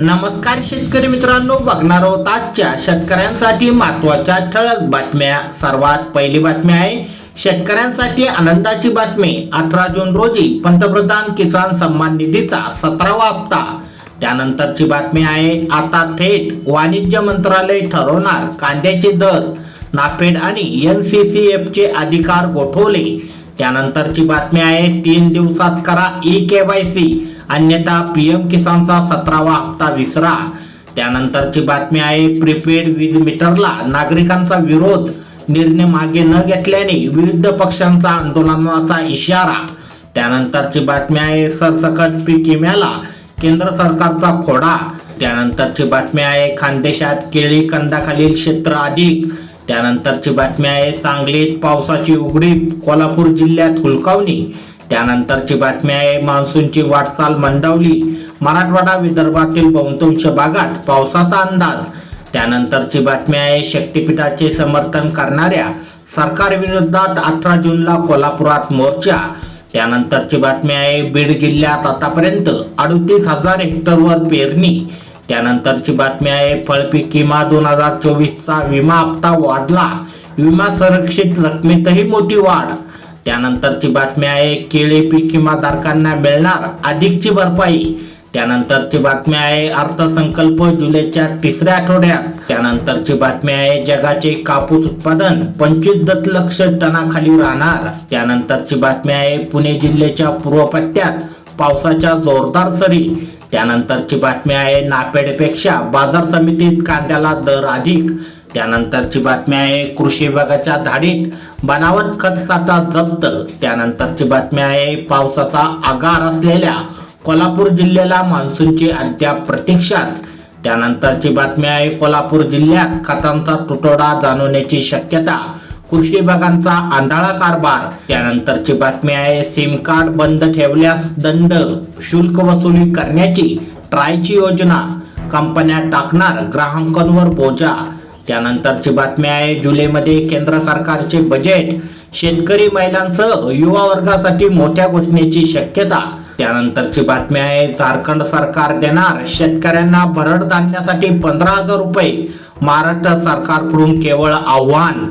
नमस्कार शेतकरी मित्रांनो बघणार आहोत आजच्या शेतकऱ्यांसाठी महत्त्वाच्या ठळक बातम्या. सर्वात पहिली बातमी आहे शेतकऱ्यांसाठी आनंदाची बातमी. अठरा जून रोजी पंतप्रधान किसान सन्मान निधीचा सतरावा हप्ता. त्यानंतरची बातमी आहे आता थेट वाणिज्य मंत्रालय ठरवणार कांद्याचे दर. नाफेड आणि एन सी सी एफचे अधिकार गोठवले. त्यानंतरची बातमी आहे तीन दिवसात करा ई के वाय सी. अन्यथा पी एम किसानचा सतरावा हप्ता विसरा. त्यानंतरची बातमी आहे प्रीपेड वीज मीटरला नागरिकांचा विरोध. निर्णय मागे न घेतल्याने विविध पक्षांचा आंदोलनाचा इशारा. त्यानंतरची बातमी आहे सरसकट पीक विम्याला केंद्र सरकारचा खोडा. त्यानंतरची बातमी आहे खानदेशात केळी कंदाखालील क्षेत्र अधिक. त्यानंतरची बातमी आहे सांगलीत पावसाची उघडीप कोल्हापूर जिल्ह्यात हुलकावणी. त्यानंतरची बातमी आहे मान्सूनची वाटचाल मंदावली. मराठवाडा विदर्भातील बहुतांश भागात पावसाचा अंदाज. त्यानंतरची बातमी आहे शक्तीपीठाचे समर्थन करणाऱ्या सरकारविरोधात अठरा जूनला कोल्हापुरात मोर्चा. त्यानंतरची बातमी आहे बीड जिल्ह्यात आतापर्यंत अडतीस हजार हेक्टरवर पेरणी. त्यानंतरची बातमी आहे फळपीक विमा दोन हजार चोवीसचा विमा हप्ता वाढला. विमा संरक्षित रकमेतही मोठी वाढ. त्यानंतरची बातमी आहे केळी पीक विमाधारकांना मिळणार अधिकची भरपाई. त्यानंतरची बातमी आहे अर्थसंकल्प जुलैच्या तिसऱ्या आठवड्यात. त्यानंतरची बातमी आहे जगाचे कापूस उत्पादन पंचवीस दशलक्ष टनाखाली राहणार. त्यानंतरची बातमी आहे पुणे जिल्ह्याच्या पूर्वपट्ट्यात पावसाच्या जोरदार सरी. त्यानंतरची बातमी आहे नापेडपेक्षा बाजार समितीत कांद्याला दर अधिक. त्यानंतरची बातमी आहे कृषी विभागाच्या धाडीत बनावट खत साठा जप्त. त्यानंतरची बातमी आहे पावसाचा आगार असलेल्या कोल्हापूर जिल्ह्याला मान्सूनची अद्याप प्रतीक्षाच. त्यानंतरची बातमी आहे कोल्हापूर जिल्ह्यात खतांचा तुटवडा जाणवण्याची शक्यता. कृषी विभागांचा आंधळा कारभार. त्यानंतरची बातमी आहे सिम कार्ड बंद ठेवल्यास दंड शुल्क वसुली करण्याची ट्रायची योजना. कंपन्या टाकणार ग्राहकांवर बोजा. त्यानंतरची बातमी आहे जुलैमध्ये केंद्र सरकारचे बजेट शेतकरी महिलांसह युवा वर्गासाठी मोठ्या घोषणेची शक्यता. त्यानंतरची बातमी आहे झारखंड सरकार देणार शेतकऱ्यांना भरड धान्यासाठी पंधरा हजार रुपये. महाराष्ट्र सरकारकडून केवळ आव्हान.